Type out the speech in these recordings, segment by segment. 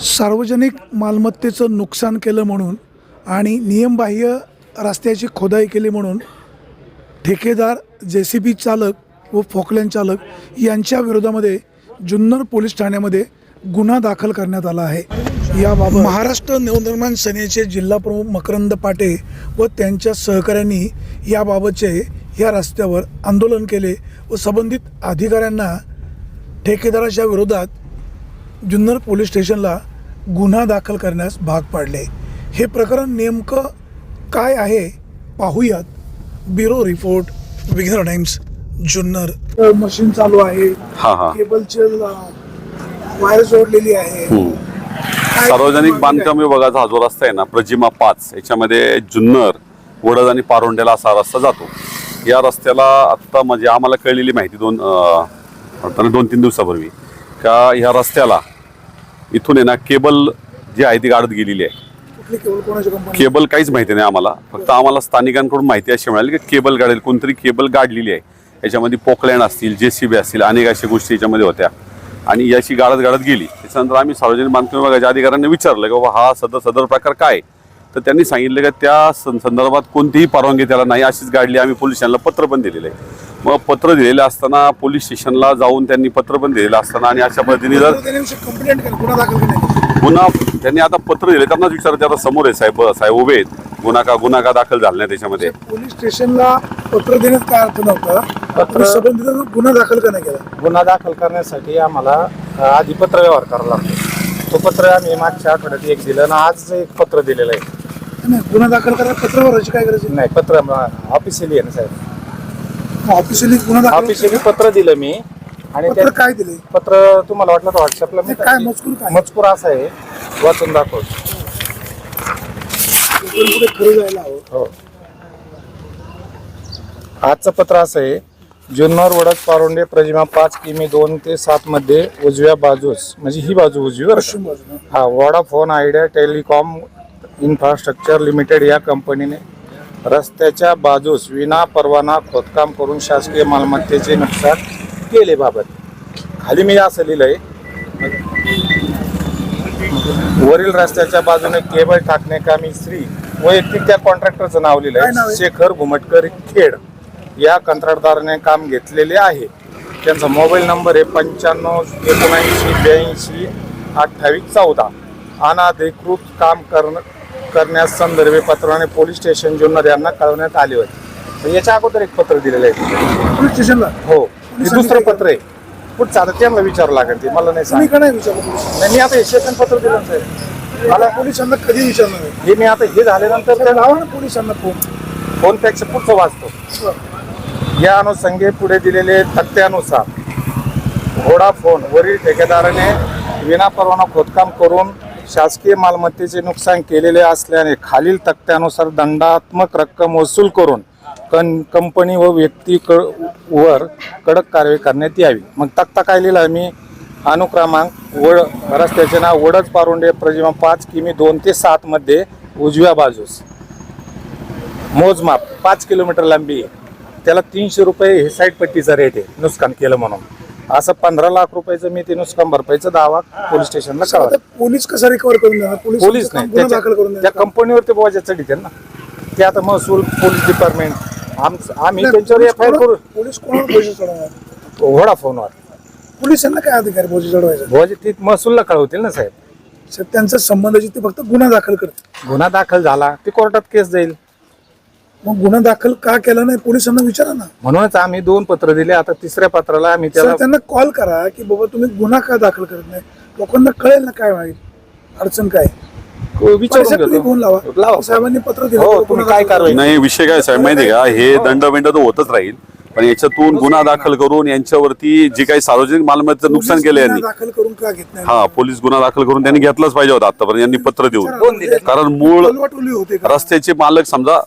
सार्वजनिक मालमत्तेचं नुकसान केलं म्हणून आणि नियमबाह्य रस्त्याची खोदाई केली म्हणून ठेकेदार जे सी बी चालक व फोकलेन चालक यांच्या विरोधामध्ये जुन्नर पोलीस ठाण्यामध्ये गुन्हा दाखल करण्यात आला आहे. याबाबत महाराष्ट्र नवनिर्माण सेनेचे जिल्हाप्रमुख मकरंद पाटे व त्यांच्या सहकाऱ्यांनी याबाबतचे या रस्त्यावर आंदोलन केले व संबंधित अधिकाऱ्यांना ठेकेदाराच्या विरोधात जुन्नर पोलीस स्टेशनला गुन्हा दाखल करण्यास भाग पाडले. हे प्रकरण नेमकं काय आहे? पाहूयात. Bureau report Vighnar times Junnar. Machine चालू आहे. हा हा. केबलचे वायर जोडलेली आहे. सार्वजनिक बांधकाम विभागाचा हा जो रस्ता आहे ना प्रजिमा पाच याच्यामध्ये जुन्नर वडद आणि पारोंड्याला असा रस्ता जातो. या रस्त्याला आत्ता म्हणजे आम्हाला कळलेली माहिती दोन दोन तीन दिवसापूर्वी. का ह्या रस्त्याला? इथून आहे ना केबल जी आहे ती गाडत गेलेली आहे. केबल काहीच माहिती नाही आम्हाला. फक्त आम्हाला स्थानिकांकडून माहिती अशी मिळाली की केबल गाडेल कोणतरी केबल गाडलेली आहे. याच्यामध्ये पोकलँड असतील जे सी बी असतील अनेक अशा गोष्टी याच्यामध्ये होत्या. आणि याची गाडत गाडत गेली. त्याच्यानंतर आम्ही सार्वजनिक बांधकाम विभागाच्या अधिकाऱ्यांनी विचारलं की बाबा हा सदर सदर प्रकार काय आहे? तर त्यांनी सांगितलं की त्या सं- संदर्भात कोणतीही परवानगी त्याला नाही अशीच गाडली. आम्ही पोलीस स्टेशनला पत्र पण दिलेलं. आहे मग पत्र दिलेलं असताना पोलीस स्टेशनला जाऊन त्यांनी पत्र पण दिलेलं असताना आणि अशा पद्धतीने जर गुन्हा दाखल केला गुन्हा त्यांनी आता पत्र दिले. त्यांनाच विचारत आता समोर आहे साहेब साहेब उभे आहेत. गुन्हा का गुन्हा का दाखल झाला नाही त्याच्यामध्ये? पोलीस स्टेशनला पत्र देण्यात काय अर्थ नव्हता? पत्र- संबंधित गुन्हा दाखल का नाही केला? गुन्हा दाखल करण्यासाठी आम्हाला आधी पत्र व्यवहार करावा लागतो. तो पत्र आम्ही मागच्या आठवड्यात एक दिलं आणि आज एक पत्र दिलेलं आहे. नाही गुन्हा दाखल करायला पत्र भरायची काय गरज नाही पत्र ऑफिशियली आहे ना साहेब. ऑफिशियली गुन्हा दाखल ऑफिशियली पत्र दिलं मी. आणि पत्र त्या काय दिले पत्र तुम्हाला वाटलं तर व्हॉट्सअपला मी काय मजकूर काय? मजकूर असा आहे वाचून दाखव. इथून पुढे खरं जायला हवं. हो. आजचं पत्र असं आहे जुन्नर वडद पारोंडे प्रजिमा पाच किमी दोन ते सात मध्ये उजव्या बाजूस म्हणजे ही बाजू उजवी बरं का? पश्चिम बाजूला हा Vodafone Idea telecom infrastructure limited या कंपनीने रस्त्याच्या बाजूस विना परवाना खोदकाम करून शासकीय मालमत्तेचे नुकसान केले बाबत. खाली मी असं लिहिलंय वरील रस्त्याच्या बाजूने केबल टाकणे कामी श्री वैयक्तिक त्या कॉन्ट्रॅक्टरचं नाव लिहिलंय. आहे? शेखर घुमटकर खेड. या कंत्राटदाराने काम घेतलेले आहे. त्यांचा मोबाईल नंबर आहे पंच्याण्णव एकोणऐंशी ब्याऐंशी अठ्ठावीस चौदा. अनाधिकृत काम करण करण्यास संदर्भी पत्राने पोलीस स्टेशन जुन्नर यांना कळवण्यात आले होते. तर याच्या अगोदर एक पत्र दिलेलं आहे. पोलीस स्टेशनला? हो. हे दुसरं पत्र आहे. पुढचं आता त्यांना विचारावं लागेल ते. मला नाही तुम्ही सांग का नाही विचारलं नाही मी आता हे पत्र दिलं साहेब. मला पोलिसांना कधी विचारलं नाही? हे मी आता हे झाल्यानंतर तर त्यांना लावा ना पोलिसांना फोन. फोनपेक्षा पुढचं वाचतो. या अनुषंगे पुढे दिलेले तक्त्यानुसार व्होडाफोन वरील ठेकेदाराने विनापरवाना खोदकाम करून शासकीय मालमत्तेचे नुकसान केलेले असल्याने खालील तक्त्यानुसार दंडात्मक रक्कम वसूल करून कं कंपनी व व्यक्ती क वर कडक कारवाई करण्यात यावी. मग तक्ता काय लिहिला? मी अनुक्रमांक वड रस्त्याचे नाव वडच पारुंडे प्रजिमा पाच किमी दोन ते सातमध्ये उजव्या बाजूस. मोजमाप पाच किलोमीटर लांबी आहे. त्याला तीनशे रुपये हे साईड पट्टीचा रेट आहे. नुकसान केलं म्हणून. असं पंधरा लाख रुपयाचं मी ते नुकसान भरपाईचा दावा पोलीस स्टेशनला कळवा पोलीस कसा रिकवर करून देणार? पोलीस पोलीस नाही गुन्हा दाखल करून त्या देणार. कंपनीवर ते बोजा चढीत ना. ते आता महसूल पोलीस डिपार्टमेंट आमचं आम्ही त्यांच्यावर एफ आय आर करू. कोणा- पोलीस कोणावर बोजी चढवणार? व्होडाफोनवर पोलिसांना काय अधिकार बोजी चढवायचा? बोजा ते महसूलला कळवतील ना साहेब. साहेब, त्यांचा संबंधाची ते फक्त गुन्हा दाखल करते गुन्हा दाखल झाला ते कोर्टात केस जाईल. मग गुन्हा दाखल का केला नाही पोलिसांना विचारा ना. म्हणूनच आम्ही दोन पत्र दिले आता तिसऱ्या पत्राला आम्ही सर त्यांना कॉल करा की बाबा तुम्ही गुन्हा का दाखल करत नाही? लोकांना कळेल ना काय होईल अडचण काय विचारून परिषद तुम्ही घेतो. फोन लावा. लावा. साहेबांनी पत्र दिलं हो, तुम्ही गुन्हा काय कारवाई-. नाही विषय काय साहेब माहिती का? हे दंड बिंड तर होतच राहील पण याच्यातून गुन्हा दाखल करून यांच्यावरती जे काही सार्वजनिक मालमत्तेचं नुकसान केलं यांनी. दाखल करून का घेत नाही? हा पोलीस गुन्हा दाखल करून त्यांनी घेतलाच पाहिजे होता आतापर्यंत यांनी पत्र देऊन. दोन दिले. कारण मूळ टोलवाटोली होते का? रस्त्याचे मालक समजा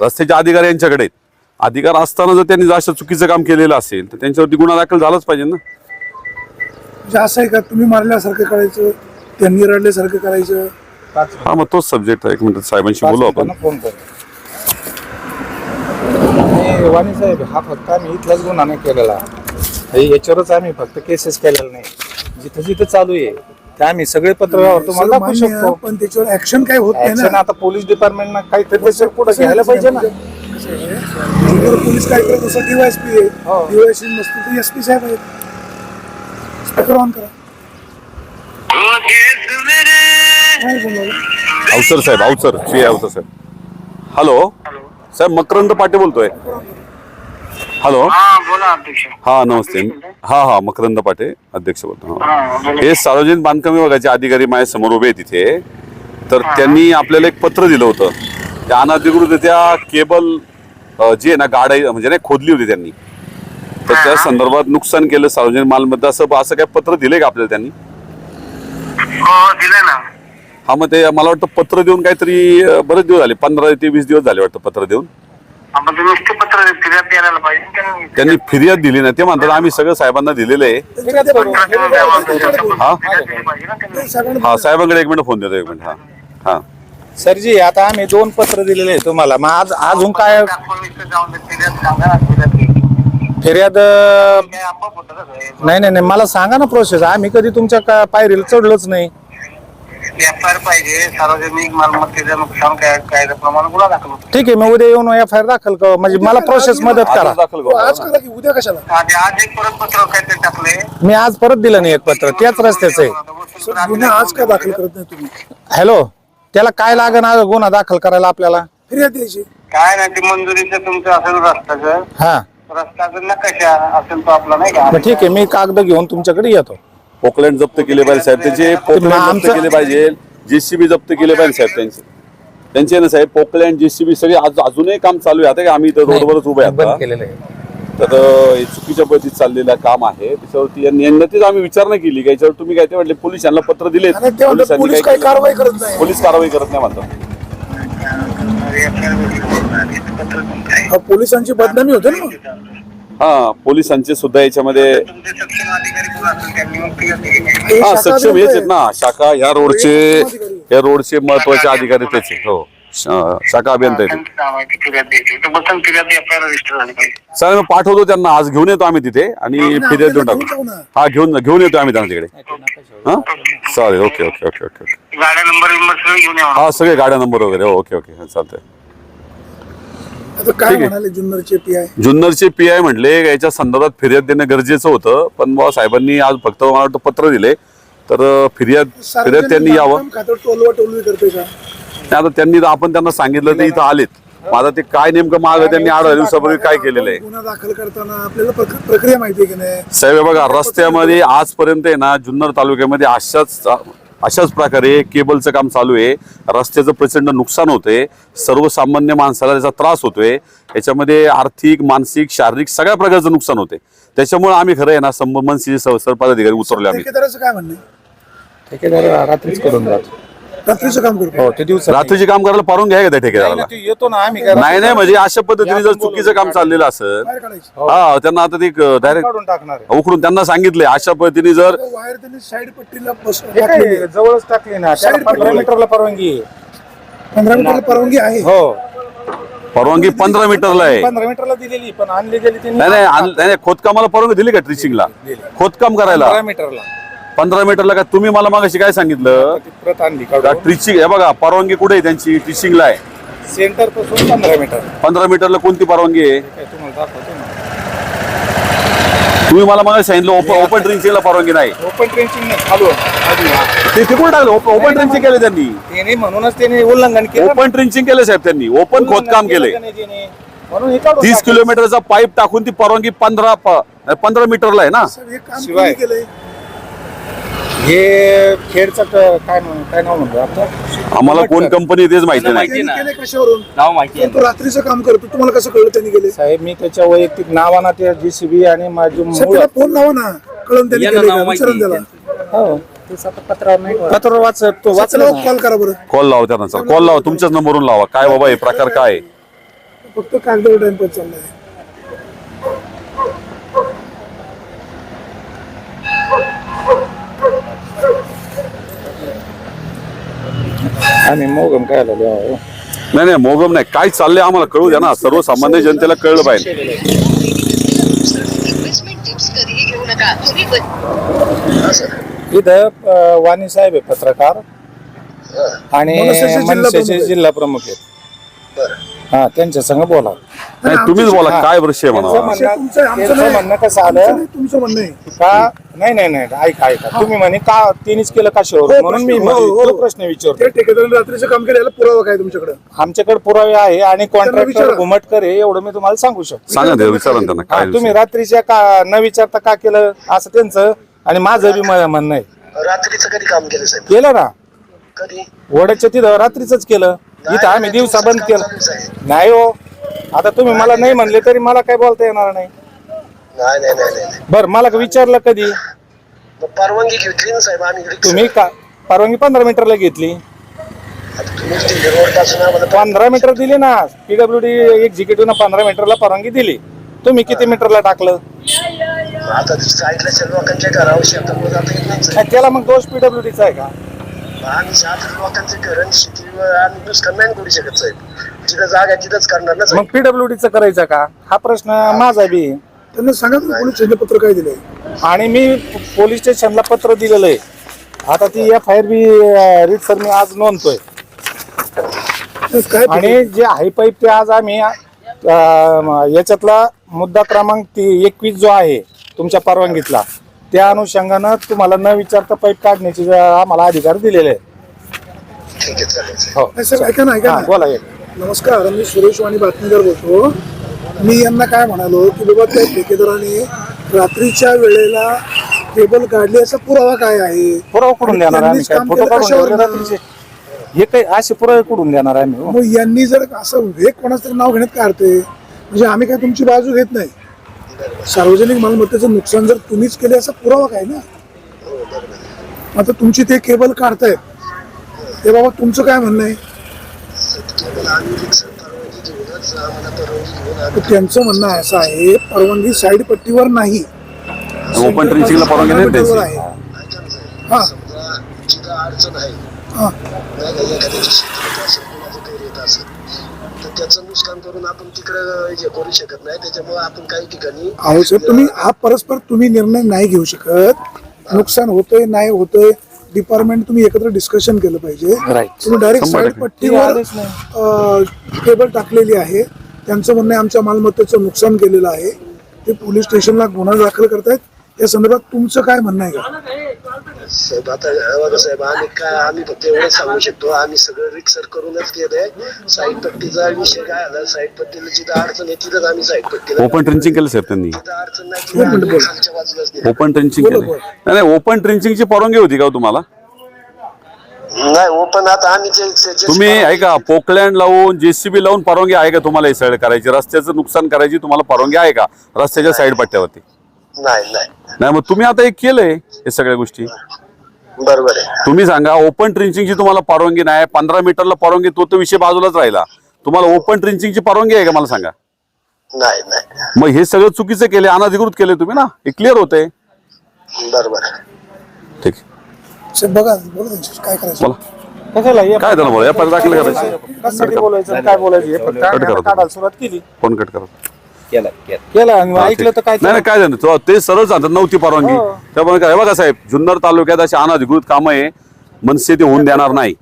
रस्त्याचे अधिकारी यांच्याकडे आहेत. अधिकार असताना जर त्यांनी असं चुकीचं काम केलेलं असेल तर त्यांच्यावरती गुन्हा दाखल झालाच पाहिजे ना? म्हणजे असं आहे का तुम्ही मारल्यासारखं करायचं त्यांनी रडल्यासारखं करायचं? हा मग तोच सब्जेक्ट आहे. एक मिनिट साहेबांशी बोलू आपण. फोन करू. वाणी साहेब हा फक्त आम्ही इथलाच गुन्हा नाही केलेला. हे याच्यावरच आम्ही फक्त केसेस केलेला नाही. जिथं जिथं चालू आहे. ते आम्ही सगळे पत्रव्यवहार तुम्हाला दाखवू मान्य, शकतो. पण त्याच्यावर ऍक्शन काय होत नाही Action ना आता पोलीस डिपार्टमेंटनं काहीतरी त्याच्यावर पुढे घ्यायला पाहिजे ना. जुन्नर पोलीस काय करत असं डीवायसपी हो. आहे डीवायसपी नसतील तर एस पी साहेब आहेत. स्पीकर ऑन करा. काय बोलावं? अवसर साहेब अवसर श्री अवसर साहेब. हॅलो साहेब मकरंद पाटे बोलतोय. हॅलो हा बोला अध्यक्ष. हा नमस्ते. हा हा मकरंद पाटे अध्यक्ष बोलतो. हा. हा, बोला. हे सार्वजनिक बांधकाम विभागाचे अधिकारी माझ्यासमोर उभे आहेत तिथे तर त्यांनी आपल्याला एक पत्र दिलं होतं. त्या अनधिकृत त्या केबल अ, जी आहे ना गाड्या म्हणजे नाही खोदली होती त्यांनी. तर त्या संदर्भात नुकसान केलं सार्वजनिक मालमत्ता. असं असं काय पत्र दिलंय का आपल्याला त्यांनी? हो ना. हा मग ते मला वाटतं पत्र देऊन काहीतरी अ, बरेच दिवस झाले. पंधरा ते वीस दिवस झाले वाटतं पत्र देऊन. आपण ते नुसते पत्र फिर्याद द्यायला पाहिजे. त्यांनी फिर्याद दिली ना ते म्हणतात आम्ही सगळं साहेबांना दिलेलं आहे. हा? फिर्याद दिली पाहिजे ना त्यांनी. साहेबांना हा साहेबांकडे एक मिनिट फोन देतो एक मिनिट. हा. हा. सरजी आता आम्ही दोन पत्र दिलेले आहे तुम्हाला. मग आज अजून काय दाखवून नुसतं जाऊन ते फिर्याद सांगा ना, फिर्याद घ्यायची. फिर्याद अं, काय आपोआप होतं का साहेब? नाही नाही नाही. मला सांगा ना प्रोसेस आम्ही कधी तुमच्या का पायरीला चढलोच नाही. एफ आय आर पाहिजे सार्वजनिक मालमत्तेचं नुकसान काय कायद्याप्रमाणे गुन्हा दाखल होतो. ठीक आहे मी उद्या येऊन एफ आय आर दाखल कर. म्हणजे मला प्रोसेस मदत करा. दाखल करू. आज करा की उद्या कशाला? आज एक परत पत्र काहीतरी टाकले मी आज परत दिलं नाही एक पत्र त्याच रस्त्याचं आहे. सर गुन्हा आज का दाखल करत नाही तुम्ही? हॅलो त्याला काय लागण आज गुन्हा दाखल करायला आपल्याला? फिर्याद द्यायची. काय नाही ते मंजुरीचं तुमचं असेल रस्त्याचं. हा. रस्त्याचं नकाशा असेल तो आपला नाही का? मग ठीक आहे मी कागद घेऊन तुमच्याकडे येतो. पोकलँड जप्त केले पाहिजे साहेब. त्याचे पोकलँड जप्त केले पाहिजे. जेसीबी जप्त केले पाहिजे साहेब त्यांचे. त्यांचे ना साहेब पोकलँड जेसीबी सगळे अजूनही काम चालू आहे. आता आम्ही इथं रोडवरच उभे आहे बंद आता. केलेलं आहे. तर हे चुकीच्या पद्धतीत चाललेलं काम आहे. त्याच्यावरती यांनी आम्ही विचारणा केली. का याच्यावर तुम्ही काय ते म्हटले पोलिसांना पत्र दिले आणि ते म्हणतात पोलीस काही कारवाई करत नाही. पोलीस कारवाई करत नाही म्हणतात. पोलिसांची बदनामी होते ना. हा पोलिसांचे सुद्धा याच्यामध्ये मग. हे सक्षम हेच आहेत ना. शाखा ह्या रोडचे या रोडचे महत्त्वाचे अधिकारी तेच आहेत. हो. शाखा अभियंता त्यांचं चालेल मी पाठवतो त्यांना. आज घेऊन येतो आम्ही तिथे आणि फिर्याद देऊन घेऊन टाकू. जाऊ ना. हा घेऊन घेऊन येतो आम्ही त्यांना तिकडे. हा? चालेल. Okay okay okay okay okay. गाड्या नंबर हा सगळे गाड्या नंबर वगैरे. हो, ओके ओके. चालतंय. आता काय म्हणाले जुन्नरचे पी आय जुन्नरचे पी आय म्हटले याच्या संदर्भात फिर्याद देणं गरजेचं होतं पण बुवा साहेबांनी आज फक्त मला वाटतं पत्र दिले. तर अं, फिर्याद फिर्याद त्यांनी यावं. खातं टोलवा टोलवी करते का? नाही, आता त्यांनी आपण त्यांना सांगितलं ते इथं आलेत. आता ते काय नेमकं माग त्यांनी आठ दिवसापूर्वी काय केलेलं आहे? गुन्हा दाखल करताना आपल्याला प्रक- प्रक्रिया माहिती आहे की नाही? साहेब हे बघा रस्त्यामध्ये आजपर्यंत आहे ना जुन्नर तालुक्यामध्ये अशाच अशाच प्रकारे केबलचं काम चालू आहे. रस्त्याचं प्रचंड नुकसान होतंय. सर्वसामान्य माणसाला त्याचा त्रास होतोय. याच्यामध्ये आर्थिक मानसिक शारीरिक सगळ्या प्रकारचं नुकसान होते त्याच्यामुळे आम्ही खरं आहे ना संबंधित सरपदाधिकारी उतरले आम्ही. ठेकेदाराचं काय म्हणणं आहे? ठेकेदार रात्रीच करून जातो. रात्रीचं काम करतो हो ते दिवस रात्रीचे काम करायला पारून घ्या का त्या ठेकेदाराला येतो ना आम्ही काय नाही नाही म्हणजे अशा पद्धतीने जर चुकीचं काम चाललेलं असेल बाहेर काढायची. हा त्यांना आता ते डायरेक्ट काढून टाकणार आहे. उकडून त्यांना सांगितलंय अशा पद्धतीने जर वायर त्यांनी साईड पट्टीला बस हे काय, टाकलेली आहे. जवळच टाकली ना त्याला Side पंधरा. मीटरला परवानगी आहे. पंधरा मीटर परवानगी आहे. हो. परवानगी पंधरा मीटरला आहे. पंधरा मीटरला दिलेली पण आणली गेली त्यांनी नाही नाही आण- नाही नाही, खोदकामाला परवानगी दिली का ट्रिचिंगला खोदकाम करायला? पंधरा मीटरला. पंधरा मीटरला का तुम्ही मला मागाशी काय सांगितलं? ती प्रत आणली का काढून ट्रिचिंग हे बघा परवानगी कुठे आहे त्यांची? ट्रिचिंगला आहे. सेंटरपासून पंधरा मीटर. पंधरा मीटरला कोणती परवानगी आहे? काय तुम्हाला दाखवतो ना. तुम्ही मला मागे सांगितलं ओपन ओपन ट्रिचिंगला परवानगी नाही. ओपन ट्रेंचिंग नाही खालून आधी. हा. ते तिकडून टाकलं? ओपन ट्रिचिंग केले त्यांनी. त्याने म्हणूनच त्याने उल्लंघन केलं. ओपन ट्रिचिंग केले साहेब त्यांनी. ओपन उल्लंघन खोदकाम केलं केले त्याने त्याने. म्हणून हे काढून तीस टाकलं. किलोमीटरचा पाईप टाकून ती परवानगी पंधरा पंधरा मीटरला आहे ना? शिवाय. केलंय. हे खेडचं क- काय म्हण- काय नाव म्हणतो आपलं? आम्हाला कोण कंपनी तेच माहिती नाही. त्यांनी केलंय कशावरून? नाव माहिती तो रात्रीचं काम करतो. तुम्हाला कसं कळलं त्यांनी केले? साहेब मी त्याच्या वैयक्तिक नावाना त्या जेसीबी आणि माझी साहेब मूळ त्याला फोन लावा ना. कळून त्यांनी यांना केलंय नाव का? माहिती विचारून आहे. त्याला हो. पत्र वाचत तो वाचला वाचला कॉल करा बरं. कॉल लावा त्यांना सर कॉल लावा. तुमच्याच नंबरवरून लावा. काय बाबा हे प्रकार काय आहे? फक्त कागदावर टाइमपास चाललाय. आम्ही मोगम काय आलो नाही नाही मोगम नाही. काय चाललंय आम्हाला कळू द्या ना. सर्वसामान्य जनतेला कळलं पाहिजे. इन्व्हेस्टमेंट टिप्स कधीही घेऊ नका इथं अ, वाणी साहेब आहे पत्रकार आणि मनसेचे जिल्हा मनसेचे प्रमुख आहेत. जिल्हा प्रमुख आहेत. हा त्यांच्या संग बोला. नाही तुम्हीच बोला. काय विषय म्हणा त्यांचं तुमचं. म्हणणं कसं आलं? नाही, तुमचं म्हणणं आहे. का? नाही नाही नाही ऐका ऐका. तुम्ही म्हणे का तिनेच केलं का शोर हो, म्हणून मी म्हणे- हो, हो. तो प्रश्न विचारतो. ते ठेकेदाराने रात्रीचं काम केलं याला पुरावा काय तुमच्याकडे? आमच्याकडे पुरावे आहे आणि कॉन्ट्रॅक्टर विचारा. घुमटकर आहे एवढं मी तुम्हाला सांगू शकतो. सांगा ते विचारा ना त्यांना हा, काय तुम्ही विषय. रात्रीच्या का न विचारता का केलं असं त्यांचं आणि माझं बी म- म्हणणं आहे. रात्रीचं कधी काम केलं साहेब? केलं ना. कधी? वड्याच्या तिथं रात्रीच केलं. इथं आम्ही दिवसा बंद केलं. नाही हो. आता तुम्ही मला नाही म्हणले तरी मला काय बोलता येणार नाही. नाही नाही नाही नाही बर मला विचारलं कधी? मग परवानगी घेतली ना साहेब आम्ही तुम्ही का परवानगी पंधरा मीटरला घेतली. आता तुम्हीच दिली रोडपासून आम्हाला पंधरा मीटर दिली ना. पीडब्ल्यू डी एक्झिक्युटिव्ह पंधरा मीटरला परवानगी दिली. तुम्ही किती मीटरला टाकलं? आता साईडला लोकांच्या घरावर शेतावर जाता येत नाही. साहेब. नाही, त्याला मग दोष पीडब्ल्यू डीचा आहे का? आम्ही सात लोकांचे शेतीवर आम्ही नाही करू शकत साहेब जिथं जागा आहे तिथंच करणार ना मग साहेब. पीडब्ल्यू डीचं करायचं का? हा प्रश्न माझा बी आहे. त्यांना सांगा तुम्ही पोलीस छेदपत्र काय दिलंय? आणि मी पोलीस स्टेशनला पत्र दिलेलं आहे. आता ती F I R B sir मी आज नोंदतोय. काय आणि जे हाय पाईप ते आज आम्ही अं, याच्यातला मुद्दा क्रमांक ती एकवीस जो आहे तुमच्या परवानगीतला. त्या अनुषंगानं तुम्हाला न विचारता पाईप काढण्याचे जे आम्हाला अधिकार दिलेले आहे ठीक आहे चालेल साहेब हो. नाही, साहेब ऐका ना ऐका हा, ना. बोला एक. नमस्कार मी सुरेश वाणी बातमीदार बोलतो. मी यांना काय म्हणालो की बाबा त्या ठेकेदाराने रात्रीच्या वेळेला केबल काढली याचा पुरावा काय आहे? पुरावा कुठून देणार आम्ही? त्यांनीच काय काम फोटो केलं काढून कशावर? ठेवले रात्रीचे हे काही असे पुरावे कुठून देणार आम्ही हो? मग यांनी जर असं हे कोणाचं तरी नाव घेण्यात काय अर्थ आहे म्हणजे आम्ही काय तुमची बाजू घेत नाही? सार्वजनिक मालमत्तेचं नुकसान जर तुम्हीच केले असा पुरावा काय ना? आता तुमची ते केबल काढतायत. ते बाबा तुमचं काय म्हणणं आहे? त्यांचं म्हणणं असं आहे परवानगी साईड पट्टीवर नाही. ओपन ट्रेंचिंगला परवानगी आहे. हा. त्याचं नुकसान करून आपण तिकडं हे करू शकत नाही त्याच्यामुळे आपण काही ठिकाणी अहो साहेब तुम्ही हा परस्पर तुम्ही निर्णय नाही घेऊ शकत नुकसान होतंय नाही होतंय डिपार्टमेंट तुम्ही एकत्र डिस्कशन केलं पाहिजे Right. तुम्ही डायरेक्ट शंभर साईड टक्के. पट्टीवर आलेच नाही. अं, केबल टाकलेली आहे त्यांचं म्हणणं आहे आमच्या मालमत्तेचं नुकसान केलेलं आहे ते पोलीस स्टेशनला गुन्हा दाखल करतायत या संदर्भात तुमचं काय म्हणणं आहे? का साहेब आता हे बघा साहेब आम्ही काय आम्ही फक्त एवढंच सांगू शकतो. आम्ही सगळं रिक्सर करूनच केलंय साईड पट्टीचा विषय काय आला? साईड पट्टीला जिथं अडचण आहे तिथंच आम्ही साईड पट्टीला ओपन ट्रेंचिंग केलं साहेब त्यांनी. जिथं अडचण नाही तिथं आम्ही खालच्या बाजूलाच दिलं. ओपन ट्रेंचिंग केलं. नाही नाही ओपन ट्रेंचिंगची परवानगी होती का हो तुम्हाला? नाही ओपन आता आम्ही जे जे- जे- तुम्ही ऐका पोकलँड लावून जेसीबी लावून परवानगी आहे का तुम्हाला हे सगळं करायची? रस्त्याचं नुकसान करायची तुम्हाला परवानगी आहे का? रस्त्याच्या साईड पट्ट्यावरती. नाही नाही. नाही मग तुम्ही आता हे केलंय हे सगळ्या गोष्टी. बरोबर आहे. तुम्ही सांगा ओपन ट्रेंचिंगची तुम्हाला परवानगी नाही पंधरा मीटरला परवानगी तो तर विषय बाजूलाच राहिला. तुम्हाला ओपन ट्रेंचिंगची परवानगी आहे का मला सांगा? नाही नाही. मग हे सगळं चुकीचं केले अनधिकृत केले तुम्ही ना? हे क्लिअर होतंय. बरोबर आहे. ठीक साहेब बघा त्यांच्याशी काय करायचं? बोला. कशाला हे काय झालं बोला एफ दाखल करायचं. कशासाठी बोलायचं काय बोलायचं? हे फक्त आम्ही करा. आता काढायला सुरुवात केली. फोन कट करा. केलं आणि ऐकलं तर काय नाही नाही काय झालं? तो- ते सरळ सांगतात नव्हती परवानगी. हो. त्यामुळे काय हे बघा साहेब जुन्नर तालुक्यात अशी अनधिकृत कामं आहे मनसे ते होऊन देणार नाही.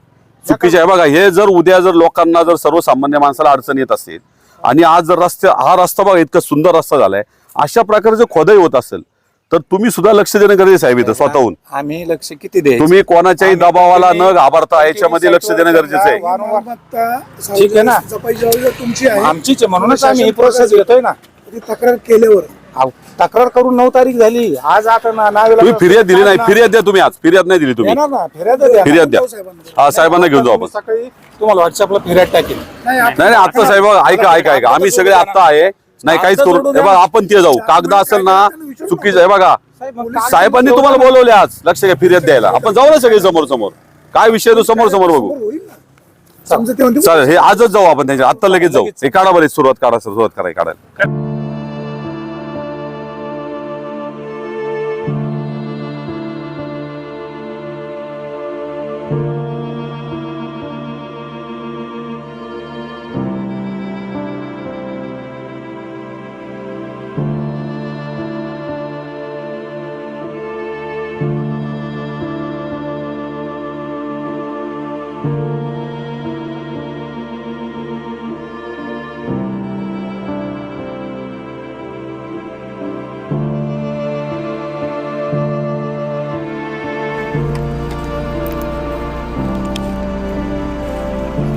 चुकीचे आहे. बघा हे जर उद्या जर लोकांना जर सर्वसामान्य माणसाला अडचण येत असेल आणि आज जर रस्ते हा रस्ता बघा इतका सुंदर रस्ता झालाय अशा प्रकारे जर खोदाई होत असेल तर तुम्ही सुद्धा लक्ष देणं गरजेचं आहे साहेब इथं स्वतःहून. आम्ही लक्ष किती द्यायचं? तुम्ही कोणाच्याही दबावाला न घाबरता याच्यामध्ये लक्ष देणं गरजेचं आहे. वारंवार ठीक आहे ना. जपाई तुमची आहे. आमचीच आहे, म्हणूनच आम्ही ही प्रोसेस घेतोय ना. ती तक्रार केल्यावर. अहो, तक्रार करून नऊ तारीख झाली. आज आता ना नावेला तुम्ही फिर्याद दिली नाही. फिर्याद द्या तुम्ही आज. फिर्याद नाही दिली तुम्ही. येणार ना. फिर्याद द्या. फिर्याद द्या. हा साहेबांना. घेऊन जाऊ आपण. सकाळी तुम्हाला व्हॉट्सअपला फिर्याद टाकेल नाही नाही नाही आता साहेब ऐका ऐका ऐका. आम्ही सगळे आता आहे. नाही काहीच करू हे बघा आपण ते जाऊ. कागद असेल ना चुकीचं आहे बघा. साहेबांनी तुम्हाला बोलवले आज. लक्ष घ्या फिर्याद द्यायला. आपण जाऊ ना सगळे समोर समोर काय विषय तो समोर समोर बघू. चालेल हे आजच जाऊ आपण त्यांच्या. आता लगेच जाऊ. हे काढा बरे सुरुवात काढा सुरुवात कराय काढायला.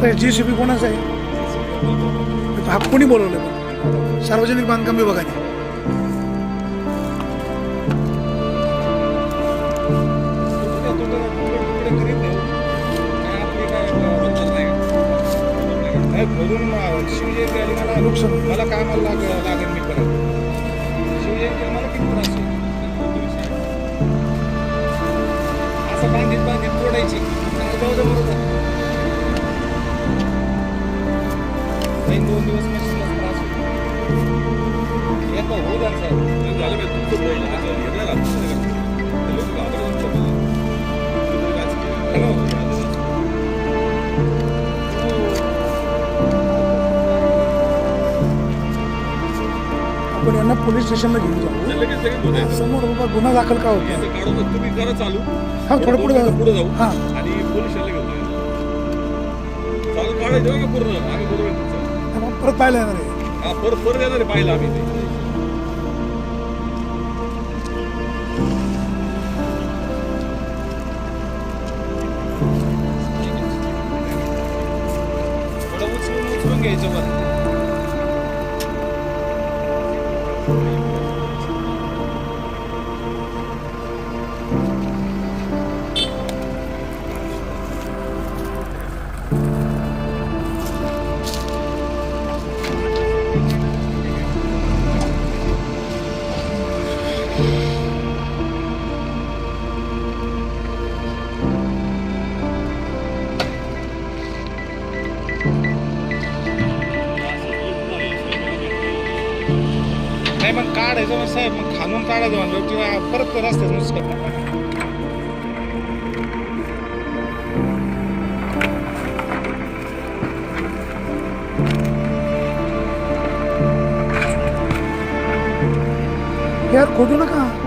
तर जी सी बी कोणाच आहे हा कोणी बोलवलं पण सार्वजनिक बांधकाम विभागाने मला काय मला लाग लागेल मी परत शिवजयंती मला किती त्रास होईल? असं बांधित बांधित तोडायची जाऊ दे बरोबर नाही दोन दिवस मशीनला त्रास होतो येतो होऊ द्या साहेब हॅलो आपण यांना पोलीस स्टेशनला घेऊन जाऊ. समोर बाबा गुन्हा दाखल का होतो तुम्ही चालू. हा थोडं पुढे जाऊ. पुढे जाऊ. हा. आणि पोलिसांना घेऊन जाऊ. चालू काढायचं का पूर्ण? आम्ही बरोबर परत पाहायला येणार आहे. परत परत येणार आहे पाहिलं आम्ही ते. नाही मग काढायचं मग साहेब मग खाणून काढायचं म्हणलं किंवा परत रस्त्यात नुसतं. यार खोदू नका.